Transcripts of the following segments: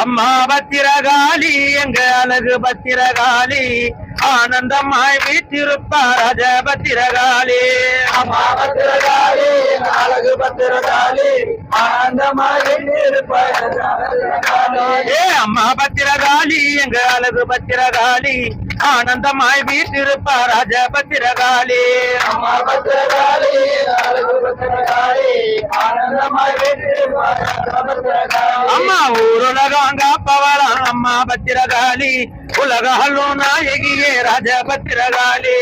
அம்மா பத்திரகாளி எங்க அழகு பத்திரகாளி ஆனந்தமாய் வீற்றிருப்பார் ராஜ பத்திரகாளி. அம்மா பத்திரகாளி அழகு பத்திரகாளி ஆனந்தமாக ஏ அம்மா பத்திரகாளி எங்க அழகு பத்திரகாளி ஆனந்தமாய் வீற்றிருப்பார் ராஜ பத்திரகாளி அம்மா பத்திரகாளி அழகு பத்திரகாளி ஆனந்தமாக பத்திரகாளி அம்மா ஊருலகம் காப்பவளாம் அம்மா பத்திரகாளி உலகாலும் நாயகியே ராஜ பத்திரகாளி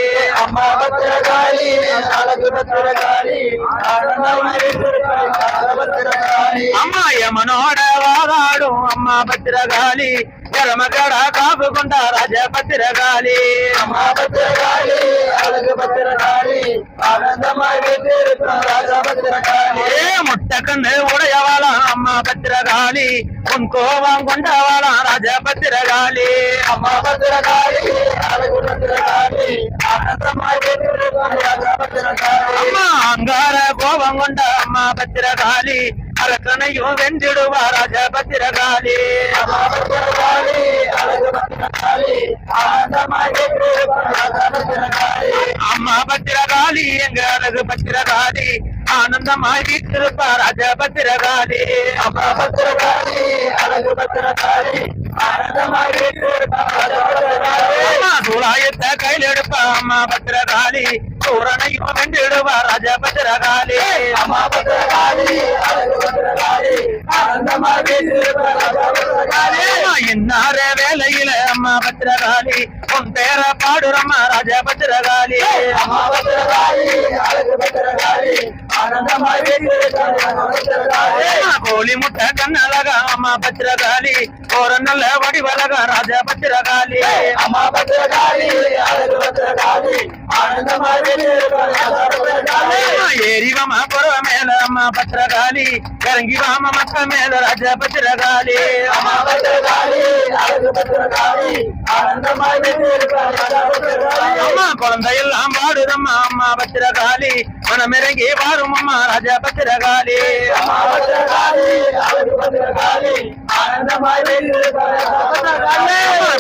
அம்மா பத்திரகாளி அழகு பத்திரகாளி ஆனந்தமாக பத்திரகாளி அம்மா யமனோட வாதாடும் அம்மா பத்திரகாளி எரமகடா காப்பு கொண்ட ராஜ பத்திரகாளி அம்மா பத்திரகாளி அழகு பத்திரகாளி ஆனந்தமாய் வீட்டிருக்கும் ராஜா பத்திரகாளி ஏ முட்டை கண்ணு உடையவாளாம் அம்மா பத்திரகாளி உன் கோபம் கொண்டவாளாம் ராஜ அரக்கனையும் வென்றிடுவா ராஜ பத்திரகாளி அம்மா பத்திரகாளி எங்க அழகு பத்திரகாளி ஆனந்தமாய் வீட்டிருப்பா ராஜ பத்திரகாளி அம்மா பத்திரகாளி அழகு பத்திரகாளி ஆனந்தமாய் அம்மா சூலாயத்தை கையில் எடுப்பா அம்மா பத்திரகாளி. சூரனையும் வென்றிடுவா ராஜ பத்திரகாளி அம்மா பத்திரகாளி ஆனந்தமாய் வீட்டிருக்கும் ராஜா பத்திரகாளி அம்மா இன்னார வேலையில அம்மா பத்திரகாளி உன் பேர பாடுறம்மா ராஜ பத்திரகாளி அம்மா பத்திரகாளி அழகு பத்திரகாளி ஆனந்தமாய் வீட்டிருக்கும் ராஜா பத்திரகாளி அம்மா கோழி முட்டை கண்ணழகா அம்மா பத்திரகாளி ஒரு நல்ல வடிவழகா ராஜ பத்திரகாளி அம்மா பத்திரகாளி அழகு பத்திரகாளி ஆனந்தமாய் வீட்டிருக்கும் ராஜா பத்திரகாளி அம்மா ஏரி வாமா புறவ மேல அம்மா பத்திரகாளி இறங்கி வாம மக்க மேல பத்திரகாளி அழகு பத்திரகாளி ஆனந்தமாய் அம்மா குழந்தையெல்லாம் பாடுதம்மா அம்மா பத்திரகாளி மனமிறங்கி வாரும் அம்மா ராஜா பத்திரகாளி அம்மா பத்திரகாளி பத்திரகாளி ஆனந்தமாய்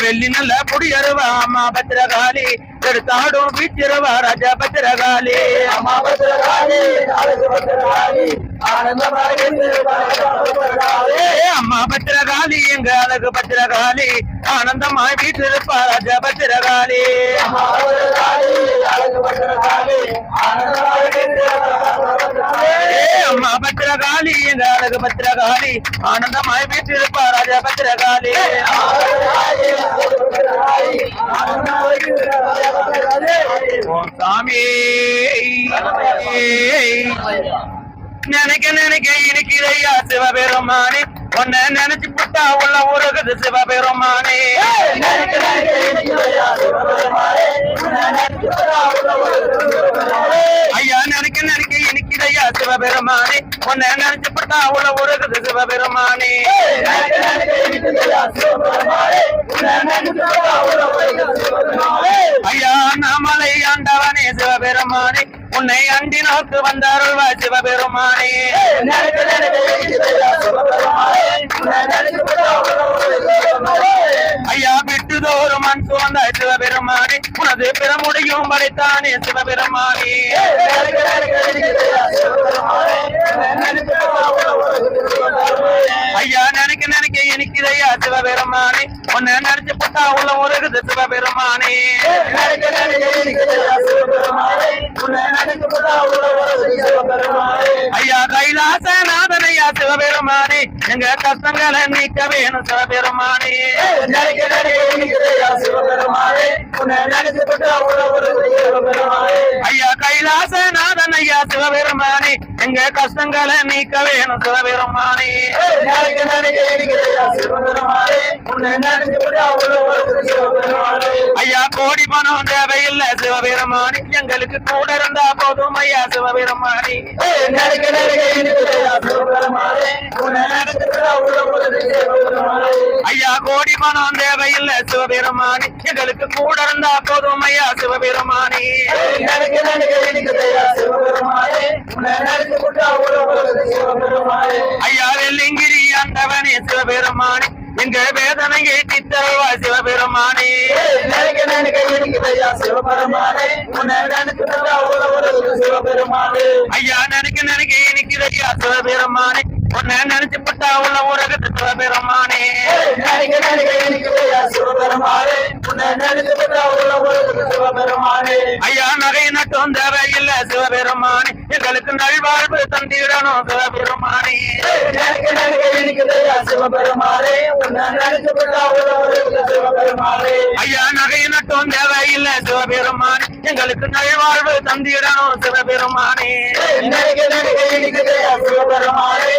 வெள்ளி நல்ல புடியருவா அம்மா பத்திரகாளி எடுத்தாடும் வீச்சிருவா ராஜா பத்திரகாளி அம்மா பத்திரகாளி ஆனந்தமாய் வீட்டிருக்கும் ராஜா பத்திரகாளி ஏ அம்மா பத்திரகாளி எங்க அழகு பத்திரகாளி. ஆனந்தமாய் வீட்டிருப்பா ராஜா பத்திரகாளி அம்மா பத்திரகாளி எங்க அழகு பத்திரகாளி. ஆனந்தமாய் வீட்டிருப்பா ராஜா பத்திரகாளி. ஓம் சாமி நினைக்க நினைக்க இருக்கிறையா சிவபெருமானே. உன்னை நினைச்சு புட்டா உள்ள உருகுது சிவபெருமானே. ஐயா நினைக்க நினைக்க இருக்கிறையா சிவபெருமானே. உன்னை நினைச்சு புட்டா உள்ள உருகுது சிவபெருமானே. ஐயா நாமலை ஆண்டவனே சிவபெருமானே. உன்னை அண்டி நோக்கு வந்தாருள்வா சிவபெருமானே. ஐயா விட்டுதோறும் மண் சுவந்த சிவபெருமானே உனது பிறமுடியும் படைத்தானே சிவபெருமானே. ஐயா நினைக்க நினைக்க இனிக்கிறையா சிவபெருமானே. உன்னை நினைச்சு புட்டா உள்ள உருகுது சிவபெருமானே. ஐயா கைலாசநாதனையா சிவபெருமானே. எங்க கஷ்டங்களை நீக்க வேணும் சிவபெருமானே. ஐயா கைலாசநாதன் ஐயா சிவபெருமானே. எங்க கஷ்டங்களை நீக்க வேணும் சிவபெருமானே ஐயா கோடி பணம் தேவையில்லை சிவபெருமானே எங்களுக்கு கூட இருந்தா போதும் ஐயா சிவபெருமானே ஐயா கோடி பணம் தேவையில்லை சிவபெருமானே எங்களுக்கு கூட இருந்தா போதும் ஐயா சிவபெருமானே ஐயா வெள்ளிங்கிரி ஆண்டவனே சிவபெருமானே எங்க வேதனையை தீர்த்தருள்வாய் சிவபெருமானே. நினைக்க நினைக்க இருக்குதையா சிவபெருமானே ஐயா நினைக்க நினைக்க இனிக்குதையா சிவபெருமானே. உன்னை நினைச்சு பட்டா உள்ள உலகத்து சிவபெருமானே ஐயா நகை நட்டும் தேவையில்லை சிவபெருமானே எங்களுக்கு நல்வாழ்வு தந்திடணும் சிவபெருமானே ஐயா நகை நட்டும் தேவையில்லை சிவபெருமானே எங்களுக்கு நல்வாழ்வு தந்திடணும் சிவபெருமானே சிவபெருமானே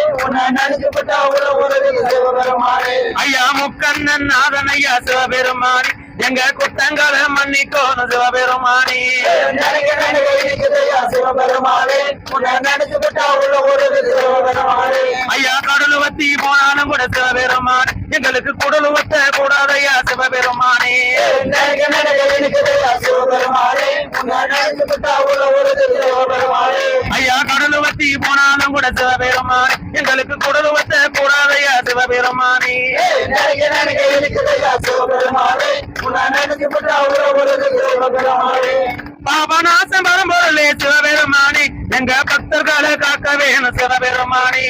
ஐயா முக்கண்ணன் நாதன் ஐயா சிவபெருமானே. எங்க குத்தங்களை மன்னிக்கோணும் சிவபெருமானே. ஐயா கடலு வத்தி போனாலும் கூட சிவபெருமானே. எங்களுக்கு குடலு வத்த கூடாதையா சிவபெருமானே. ஐயா கடலு வத்தி போனாலும் கூட சிவபெருமானே. எங்களுக்கு குடலு வத்த கூடாதையா சிவபெருமானே? பாபநாசம் வரும்பொருளே சிவபெருமானே. எங்க பக்தர்களை காக்க வேணும் சிவபெருமானே.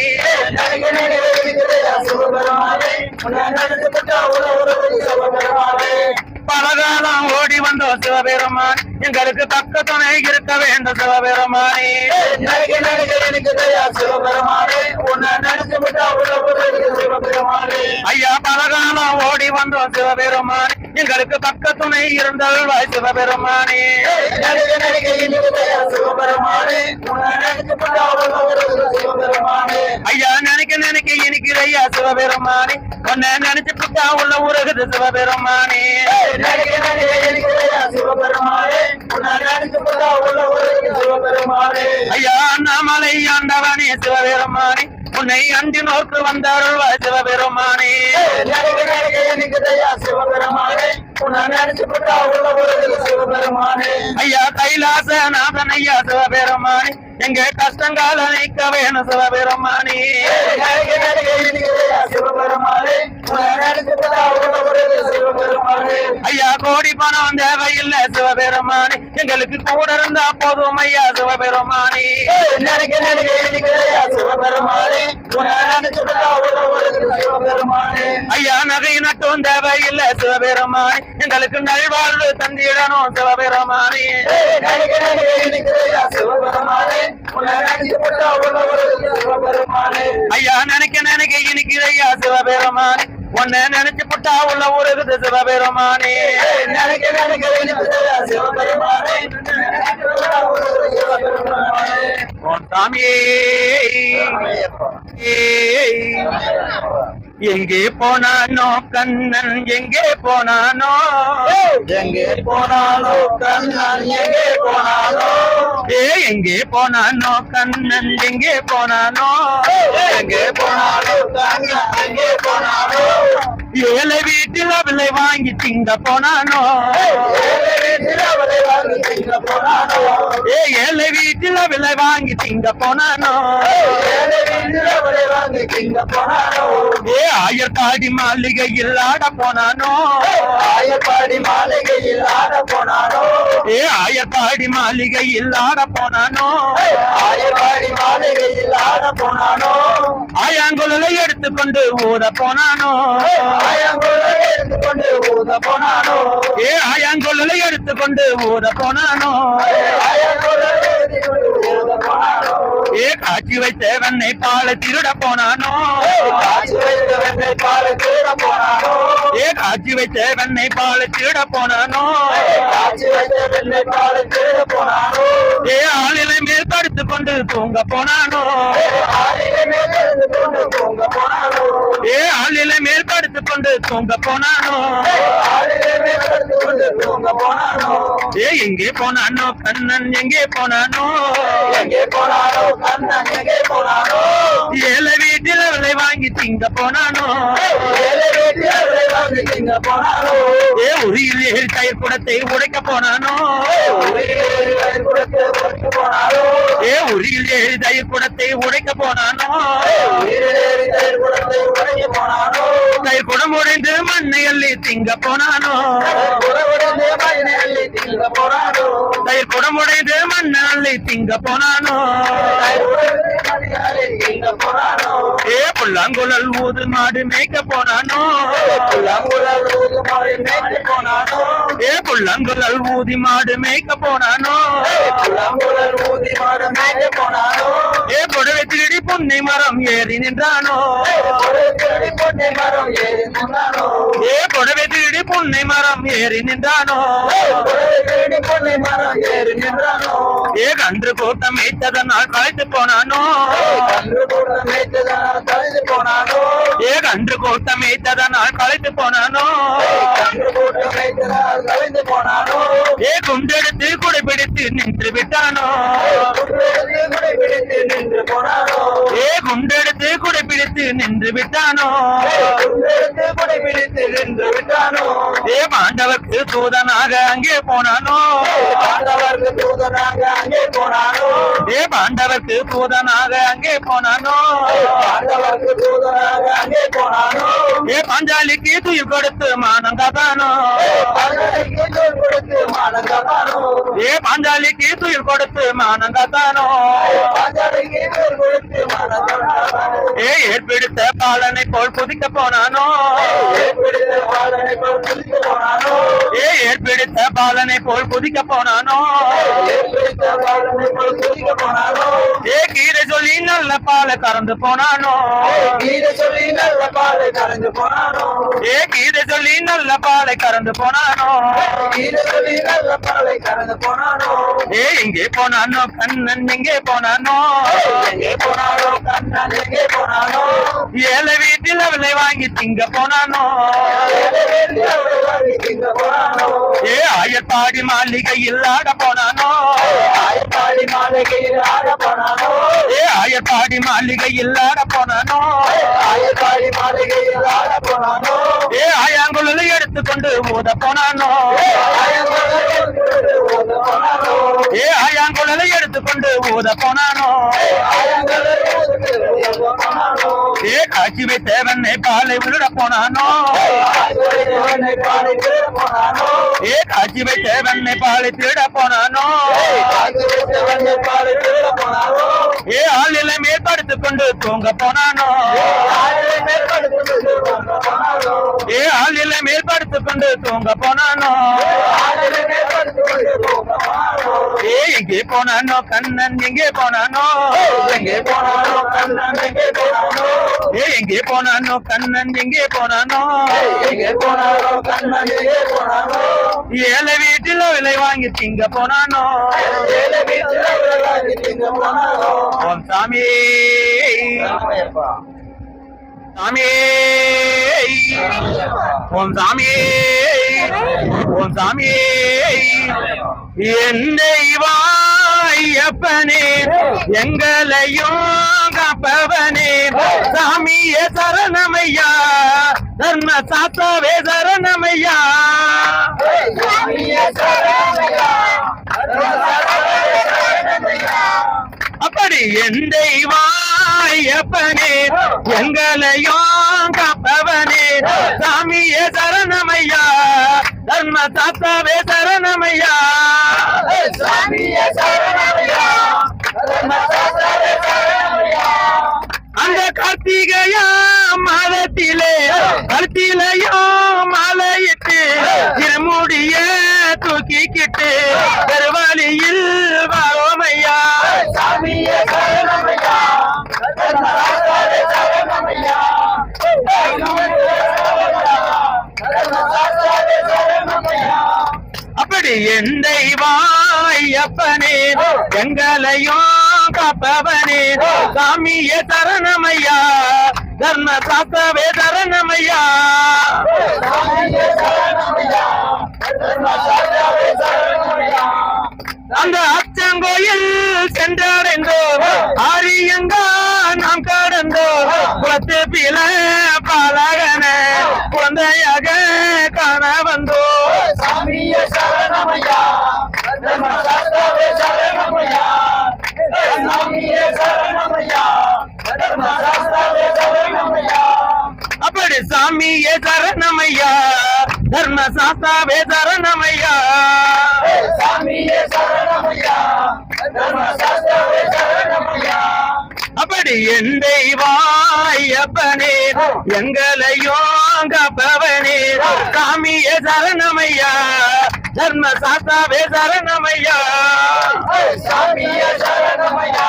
பலகாலம் ஓடி வந்தோம் சிவபெருமான். எங்களுக்கு தக்க துணை இருக்க வேண்டும் சிவபெருமானே. சிவபெருமானே? ஐயா பலகாலம் ஓடி வந்தோம் சிவபெருமானே எங்களுக்கு பக்க துணை இருந்தால் சிவபெருமானே நினைக்க நினைக்க இருக்குதையா சிவபெருமானே. ஐயா நினைக்க நினைக்க சிவபெருமானே உன்ன நினைச்சு புட்டா உள்ள உருகுது சிவபெருமானே. ஐயா அண்ணாமலை ஆண்டவனே சிவபெருமானே உன்னை அண்டி நோக்கு ஒரு சிவபெருமானே. ஐயா கைலாச நாதன் ஐயா சிவபெருமானே எங்க கஷ்டங்கால நீக்க வேணும் சிவபெருமானே. ஐயா கோடி பணம் தேவையில்லை சிவபெருமானே. எங்களுக்கு கூட இருந்தா போதும் ஐயா சிவபெருமானே. சிவபெருமானே. ஐயா நகை நட்டும் தேவையில்லை சிவபெருமானி. எங்களுக்கு நல்வாழ்வு தந்திடணும் சிவபெருமானி. ஐயா நினைக்க நினைக்க இனிக்குது சிவபெருமானி. உன்னை நினைச்சு புட்டா உள்ள ஊருக்குது சிவபெருமானே. நினைக்க சாமியே. எங்கே போனானோ கண்ணன் எங்கே போனானோ? எங்கே போனாலோ கண்ணன் எங்கே போனாலோ ஏ எங்கே போனானோ கண்ணன் எங்கே போனானோ? எங்கே போனாலோ கண்ணன் எங்கே போனாலோ ஏழை வீட்டில் அவளை வாங்கி திங்க போனானோ? ஏழை வீட்டில் அவளை வாங்கி திங்க போனாலோ ஏ ஏழை வீட்டில் அவளை வாங்கி திங்க போனானோ? ஏ ஆயர்காடி மாளிகையில் ஆட போனானோ? ஆயப்பாடி மாளிகையில் ஆட போனாலோ ஏ ஆயர்காடி மாளிகையில் ஆட போனானோ? ஆயப்பாடி மாளிகையில் ஆட போனாலோ ஆயாங்குழலை எடுத்துக்கொண்டு ஊத போனானோ? ஆயங்குழலை எடுத்துக்கொண்டு ஊத போனாலோ ஏ ஆயாங்குழலை எடுத்துக்கொண்டு ஊத போனானோ? ஆயங்குழலை எடுத்துக்கொண்டு ஊத போனாலோ ஏ காட்சி வைத்த வெண்ணை பாலை திருட போனானோ? ஏ காட்சி வைத்த வெண்ணை பாலை திருட போனானோ? ஏ ஆளிலை மேல் படுத்து கொண்டு தூங்க போனானோ? ஏ ஆளிலை மேல் படுத்து கொண்டு தூங்க போனானோ? ஏ எங்கே போனானோ? கண்ணன் எங்கே போனானோ? எங்கே போனாலோ கண்ணன் எங்கே போனாலோ ஏழை வீட்டில் அவளை வாங்கி திங்க போனானோ? ஏழை வீட்டில் அவளை வாங்கி திங்க போனாலோ ஏ உரியில் ஏறி தயிர் குடத்தை உடைக்க போனானோ? ஏ உரியில் ஏறி தயிர் குடத்தை உடைக்க போனானோ? தயிர் குடம் உடை மண்ணை அள்ளி திங்க போனானோ? தயிர் குடமுடைந்து மண்ணை அள்ளி திங்க போனானோ? ஏ புல்லாங்குழல் ஊது மாடு மேய்க்க போனானோ? புல்லாங்குழல் ஊது மாடு மேய்க்க போனானோ ஏ புல்லாங்குழல் ஊதி மாடு மேய்க்க போனானோ? புல்லாங்குழல் ஊதி மாடு மேய்க்க போனானோ ஏ புடவை திருடி புன்னை மரம் ஏறி நின்றானோ ஒரு திருடி பொண்ணை மரம் ஏறி நின்றானோ? ஏ புடவை திருடி புன்னை மரம் ஏறி நின்றானோ? நின்றானோ? ஏ கன்று கூட்டம் மேய்த்ததனால் களைத்து போனானோ? ஏ கன்று கூட்டம் மேய்த்ததனால் களைத்து போனானோ? ஏ குண்டெடுத்து குடைபிடித்து நின்று விட்டானோ? ஏ குண்டெடுத்து குடைபிடித்து நின்று விட்டானோ? தூதனாக அங்கே போனானோ? ஆண்டவருக்கு தூதனாக அங்கே போனானோ? ஏ பாண்டவர்க்கு தூதனாக அங்கே போனானோ? ஆண்டவருக்கு தூதனாக அங்கே போனானோ? ஏ பாஞ்சாலிக்கு துயில் கொடுத்து பாண்டவருக்கு மானங்கமானோ ஏ பாஞ்சாலிக்கு துயில் கொடுத்து மானங்கமானோ ஏ ஏற்பிடித்த பாலனை போல் புதிக்க போனானோ? ஏற்பிடித்த பாலனை போல் புதிக்க போனானோ? ஏற்படுத்த பாலனை போல் குதிக்க போனானோ? ஏ கீரை சொல்லி நல்ல பாலை கறந்து போனானோ? கீதை சொல்லி நல்ல பாலை கலந்து போனானோ? ஏ கீரை சொல்லி நல்ல பாலை கறந்து போனானோ? கீதை சொல்லி நல்ல பாலை கலந்து போனானோ? ஏ எங்கே போனானோ? கண்ணன் எங்கே போனானோ? எங்கே போனானோ? கண்ணன் எங்கே போனானோ? ஏழை வீட்டில் அவளை வாங்கி திங்க போனானோ? ஏ ஆயப்பாடி மாளிகையில் ஆட போனானோ? ஏ ஆயப்பாடி மாளிகையில் ஆட போனானோ? ஆயப்பாடி மாளிகையில் ஆட போனானோ? ஏ ஆயாங்குழலை எடுத்துக்கொண்டு ஊத போனானோ? ஏ ஆயாங்குழலை எடுத்துக்கொண்டு ஊத போனானோ? ஏ காட்சி வைத்த வெண்ணை பாலை விட போனானோ? ஏ காட்சி வைத்த வெண்ணை பாலை திருட போனானோ? ஆயங்களை பாடி ஆளில மேற்படுத்திக் கொண்டு தூங்க போனானோ? மேற்படுத்தி ஏ ஆளில மேற்படுத்திக் கொண்டு தூங்க போனானோ? எங்கே போனானோ கண்ணன் எங்கே போனானோ? எங்கே போனானோ கண்ணன் எங்கே போனானோ? எங்கே போனானோ கண்ணன் எங்கே போனானோ? எங்கே போனானோ கண்ணன் எங்கே போனானோ? ஏழை வீட்டில விலை வாங்கி திங்க போனானோ? ஏழை வீட்டில விலை வாங்கி திங்க போனானோ சாமி சாமியே. ஓம் சாமி ஓம் சாமி என் தெய்வாயப்பனே எங்களையும் காப்பவனே. சாமியே சரணமையா தர்ம சாத்தாவே சாமியே சரணமையா அப்படி என் தெய்வாயப்பனே எங்களையும் தர்ம சாத்தாவே சரணமையா? சாமியே சரணமையா? தர்மசாஸ்திரமே சரணமையா? அந்த கார்த்திகையா மாதத்திலே கருத்திலையோ மாலையிட்டு திருமுடிய தூக்கிக்கிட்டு பெருவாளியில் வரோமையா? சாமியே சரணமையா? சரணமையா? அப்படி எந்த தெய்வாயப்பனே எங்களையும் காப்பவனே சாமியே தரணமையா தர்ம சாத்தவே தரணமையா அந்த அச்சங்கோயில் சென்றடைந்தோம் ஆரியங்கா நாம் கடந்தோ பத்து பில பாலகன குழந்தையாக காண வந்தோம் சாமியே சரணமையா தர்மசாஸ்திரமே சரணமையா சாமியே சரணமையா தர்மசாஸ்திரமே சரணமையா அப்படி சாமி சாமியே சரணமையா தர்ம சாஸ்தாவே சரணமையா சாமியே சரணமையா தர்ம சாஸ்திரவே சரணமையா அப்படி என் தெய்வாயப்பனே எங்களையும் காப்பவனே சாமியே சரணமையா. தர்ம சாஸ்தாவே சரணமையா சாமியே சரணமையா.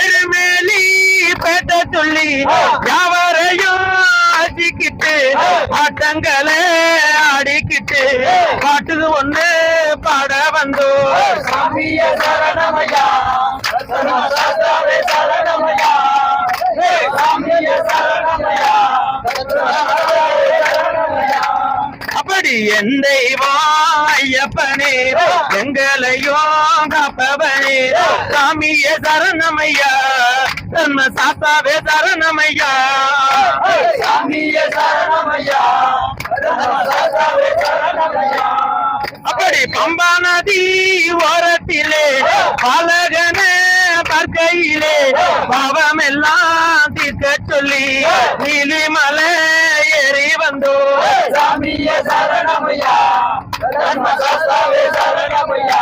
எருமேலி பேட்ட சொல்லி யாவரையும் ஆச்சிக்கிட்டு ஆட்டங்களை ஆடிக்கிட்டு பாட்டுக்கு ஒண்ணு பாட வந்தோம். சாமியே சரணமையா தர்ம சாஸ்திரவே சரணமையா சாமியே சரணமையா தர்ம சாஸ்திரவே சரணமையா அப்படி என் தெய்வாயப்பனே எங்களையும் காப்பவனே சாமியே சரணமையா. தர்ம சாஸ்தாவே சரணமையா. சாமியே சரணமையா. அப்படி பம்பா நதி ஓரத்திலே பாலகன பார்க்கையிலே பாவம் எல்லாம் தீர்க்க சொல்லி நீலிமலை ஏறி வந்தோ. சாமியே சரணமையா? சரணமையா?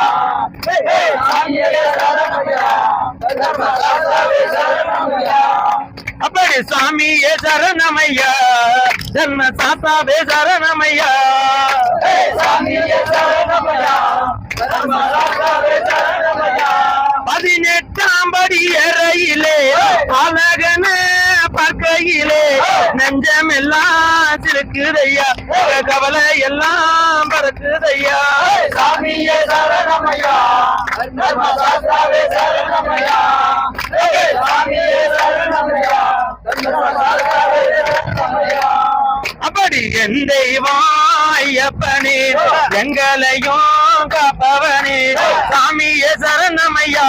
அப்படி சாமியே சரணமையா? தர்ம சாஸ்தாவே சரணமையா சாமியே சரணமையா தர்ம சாஸ்திரவே சரணமையா பதினெட்டாம் படி அறையிலே அழகன பார்க்கையிலே நெஞ்சமெல்லாம் சிலுக்குதையா. கவலை எல்லாம் பறக்குதையா. சாமியே சரணமையா. தர்ம சாஸ்திரவே சரணமையா சாமியே சரணமையா. தர்ம சாஸ்திரவே சரணமையா. அப்படி என் தெய்வாயப்பனே எங்களையும் தெய்வம் காப்பவனே. சாமியே சரணமையா.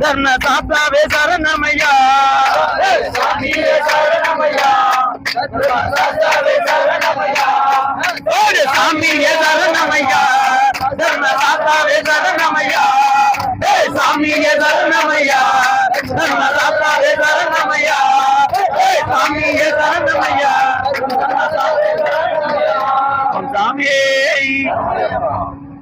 தர்ண தாத்தாவே சரணமையா. சாமியே சரணமையா. தாத்தாவே சரணமையா. சாமியே சரணமையா. தர்ண தாத்தாவே சரணமையா. சாமியே சரணமையா. தர்ம தாத்தாவே சரணமையா. சாமியே சரணமையா. சாமியே